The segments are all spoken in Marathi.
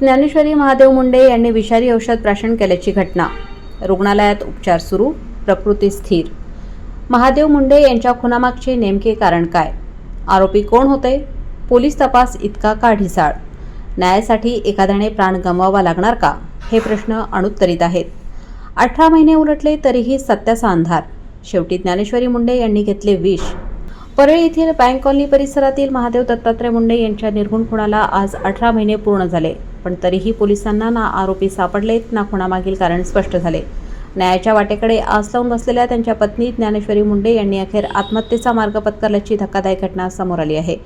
ज्ञानेश्वरी महादेव मुंडे यांनी विषारी औषध प्राशन केल्याची घटना. रुग्णालयात उपचार सुरू प्रकृती स्थिर. महादेव मुंडे यांच्या खुनामागचे नेमके कारण काय? आरोपी कोण होते? पोलीस तपास इतका का ढिसाळ? न्यायासाठी एखाद्याने प्राण गमवावा लागणार का? हे प्रश्न अनुत्तरित आहेत. अठरा महिने उलटले तरीही सत्याचा अंधार. शेवटी ज्ञानेश्वरी मुंडे यांनी घेतले विष. परळी येथील बँक कॉलनी परिसरातील महादेव दत्तात्रय मुंडे यांच्या निर्गुण खुणाला आज अठरा महिने पूर्ण झाले. पण तरीही पोलिसांना ना आरोपी सापडलेत ना खुणामागील कारण स्पष्ट झाले. न्यायाच्या वाटेकडे आस लावून बसलेल्या त्यांच्या पत्नी ज्ञानेश्वरी मुंडे यांनी अखेर आत्महत्येचा मार्ग पत्करल्याची धक्कादायक घटना समोर आली आहे.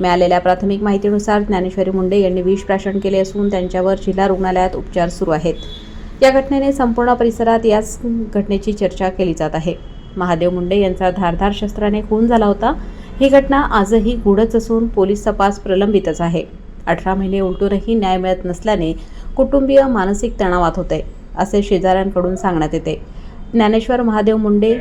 मिळालेल्या प्राथमिक माहितीनुसार ज्ञानेश्वरी मुंडे यांनी विष प्राशन केले असून त्यांच्यावर जिल्हा रुग्णालयात उपचार सुरू आहेत. या घटनेने संपूर्ण परिसरात याच घटनेची चर्चा केली जात आहे. महादेव मुंडे यांचा धारधार शस्त्राने खून झाला होता. ही घटना आजही गूढच असून पोलीस तपास प्रलंबितच आहे. अठरा महिने उलटूनही न्याय मिळत नसल्याने कुटुंबीय मानसिक तणावात होते असे शेजाऱ्यांकडून सांगण्यात येते. ज्ञानेश्वर महादेव मुंडे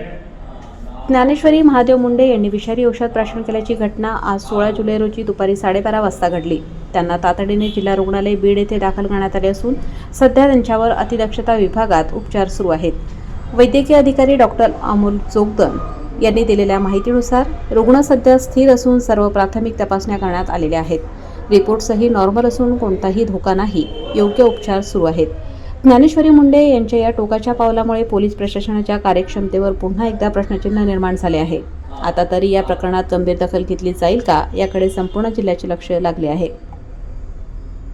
ज्ञानेश्वरी महादेव मुंडे यांनी विषारी औषध प्राशन केल्याची घटना आज सोळा जुलै रोजी दुपारी साडेबारा वाजता घडली. त्यांना तातडीने जिल्हा रुग्णालय बीड येथे दाखल करण्यात आले असून सध्या त्यांच्यावर अतिदक्षता विभागात उपचार सुरू आहेत. वैद्यकीय अधिकारी डॉक्टर अमोल जोगदन यांनी दिलेल्या माहितीनुसार रुग्ण सध्या स्थिर असून सर्व प्राथमिक तपासण्या करण्यात आलेल्या आहेत. रिपोर्ट्सही नॉर्मल असून कोणताही धोका नाही. योग्य उपचार सुरू आहेत. ज्ञानेश्वरी मुंडे यांच्या या टोकाच्या पावलामुळे पोलीस प्रशासनाच्या कार्यक्षमतेवर पुन्हा एकदा प्रश्नचिन्ह निर्माण झाले आहे. आता तरी या प्रकरणात गंभीर दखल घेतली जाईल का? याकडे संपूर्ण जिल्ह्याचे लक्ष लागले आहे.